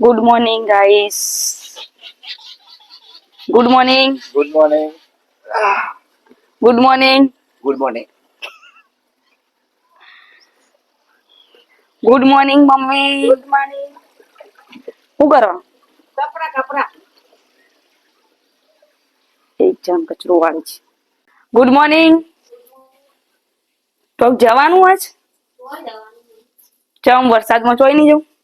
Good morning guys good morning good morning good morning good morning good morning mummy good morning શું કરો? કપડા કપડા. એક જણ કચરો વાળે છે. ગુડ મોર્નિંગ તો જવાનું આજ? ચમ વરસાદમાં ચોઈ નહીં જવું?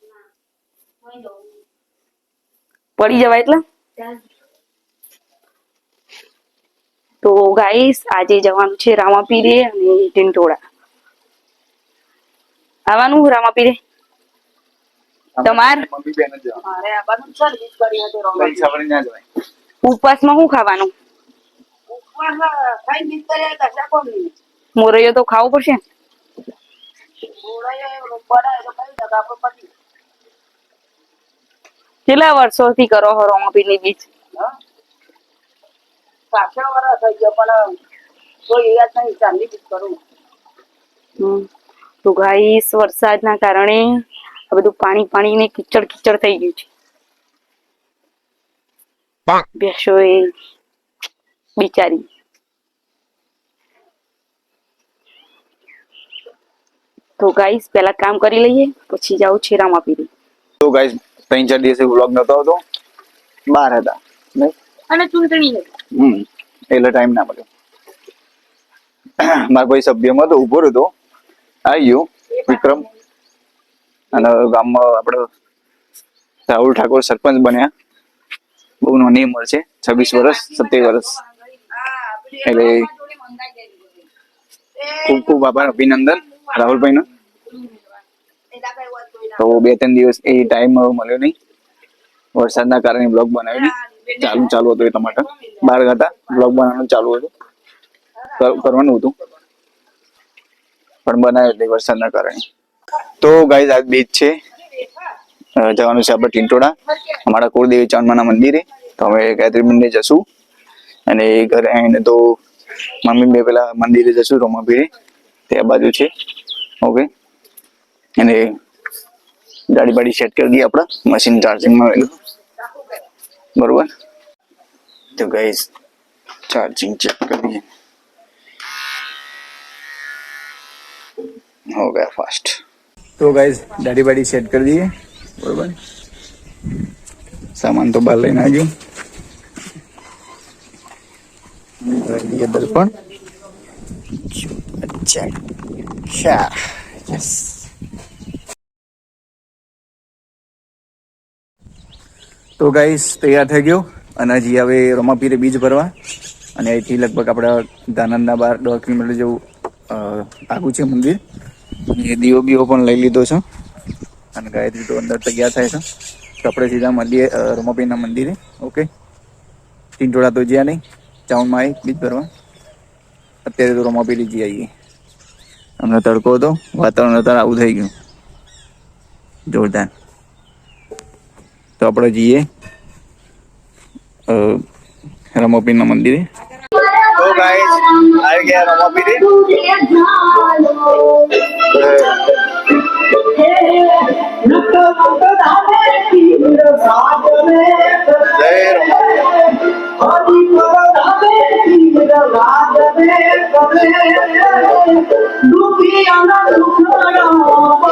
પડી જવાય એટલે? તો ગાઈસ આજે જવાનું છે રામાપીરે અને ટીંટોળા આવવાનું રામાપીરે? તમાર? ઉપવાસમાં શું ખાવાનું? મોરૈયો તો ખાવું પડશે ને. બોલાય બડાય તો કઈ દગા આપણે પતી કેટલા વર્ષોથી કરો છો રામાપીરની બીજ? પાછળ વરસ થઈ ગયો પણ કોઈ યાદ નહીં ચાંદી બીજ કરું. તો ગાઈસ વરસાદના કારણે આ બધું પાણી પાણી ને કિચડ કિચડ થઈ ગયું છે. બેસો એ બિચારી. તો ગાઈસ પેલા કામ કરી લઈએ પછી જાવ છે રામાપીરી. તો ગાઈસ ત્રણ ચાર દિવસે વ્લોગ નતો આવતો. બહાર હતા. અને ચૂંટણી હમ. એટલે ટાઈમ ના મળ્યો. મારા કોઈ સભ્યમાં તો ઊભો હતો. આવી ગયો વિક્રમ. અને ગામમાં આપણે રાહુલ ઠાકોર સરપંચ બન્યા. બહુ નાની ઉંમર છે છવ્વીસ વર્ષ સત્યાવીસ વર્ષ. એટલે ખૂબ ખૂબ આભાર અભિનંદન રાહુલભાઈનો. તો બે, ત્રણ દિવસ એ ટાઈમ મળ્યો નહીં. વરસાદના કારણે બ્લોગ બનાવી ચાલુ ચાલુ હતું એટલા માટે. બહાર હતા. બ્લોગ બનાવવાનું ચાલુ હતું. કરવાનું હતું. પણ બનાવ્યો એટલે વરસાદના કારણે. તો ગાઈઝ આજ બીચ છે. જવાનું છે આપણે ટીંટોડા. અમારા કુળદેવી ચાંદમાના મંદિરે. તો અમે ગાયત્રી મંદિરે જશું. અને એ ઘરે આવીને તો મમ્મી બે પેલા મંદિરે જશું રોમાભીરે તે બાજુ છે. ઓકે અને ગાડી બાડી સેટ કરી દઈએ આપણે મશીન ચાર્જિંગમાં આવેલું બરોબર તો ગાઈઝ ચાર્જિંગ ચેક કરી દઈએ હો ગયા ફાસ્ટ તો ગાઈઝ ગાડી બાડી સેટ કરી દઈએ બરોબર સામાન તો બહાર લઈને આવ્યો દઈએ દર્પણ અચ્છા અચ્છા યસ તો ગાઈસ તૈયાર થઈ ગયો. અને હજી હવે રમાપીરે બીજ ભરવા. અને અહીંથી લગભગ આપણા દાનંદના બાર દોઢ કિલોમીટર જેવું આગું છે મંદિર. એ દીવો બીવો પણ લઈ લીધો છે. અને ગાયત્રી તો અંદર તૈયાર થાય છે. તો આપણે સીધા મંદિર રમાપીરના મંદિરે. ઓકે ટીંટોળા તો જ્યાં નહીં. ચાઉનમાં આવી બીજ ભરવા. અત્યારે તો રમાપીરી જઈ આવીએ. હમણાં તડકો હતો. વાતાવરણ અત્યારે આવું થઈ ગયું. જોરદાર. તો આપણે જઈએ રમોપીના મંદિરે તો ગાઈસ આવી ગયા રમોપીરે જય રમોપીર તો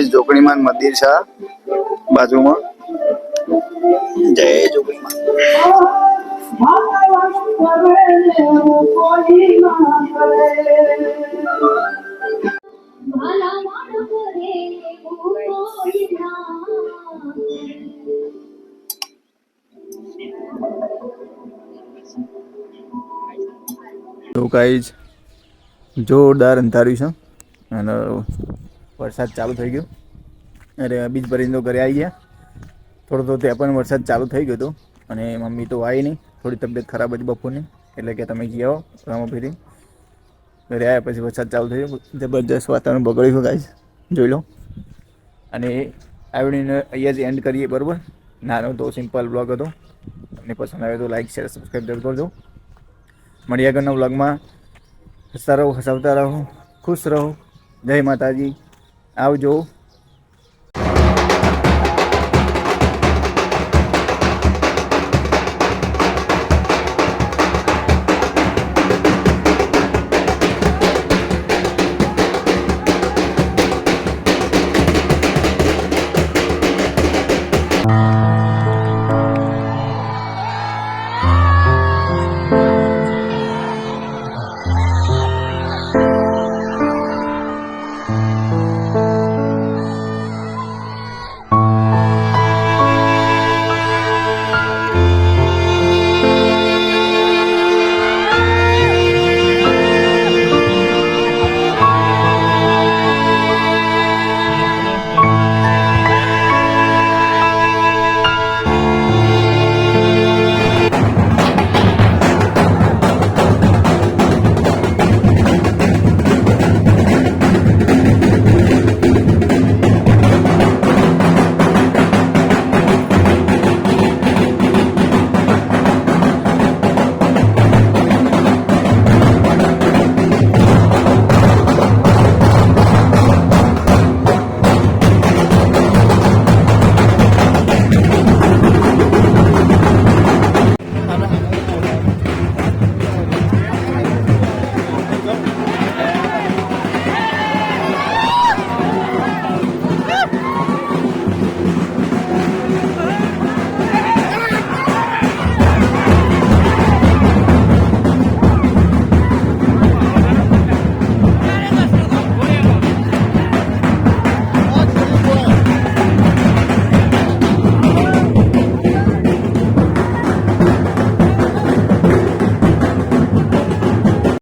ગાઈસ જોગણીમાન મંદિર છે બાજુમાં. જય જોગણીમાન. કોઈ તો ગાઈઝ જોરદાર અંધાર્યું છે. અને વરસાદ ચાલુ થઈ ગયો. અરે, બીજ પરિંદો ઘરે આવી ગયા થોડો તો ત્યાં પણ વરસાદ ચાલુ થઈ ગયો હતો. અને મમ્મી તો આવી નહીં. થોડી તબિયત ખરાબ હતી બપોરની. એટલે કે તમે ગયા આવો રામાફેરી ઘરે આવ્યા પછી વરસાદ ચાલુ થઈ ગયો. જબરજસ્ત વાતાવરણ બગડ્યું છે ગાઈઝ જોઈ લો. અને આ વિડીયોને અહીંયા જ એન્ડ કરીએ, બરાબર? નાનો તો સિમ્પલ બ્લોગ હતો. તમને પસંદ આવે તો લાઈક શેર સબસ્ક્રાઈબ જરૂર કરજો. મળીએ આગળના બ્લોગમાં હસતા રહો, હસાવતા રહો. ખુશ રહો. જય માતાજી. આવજો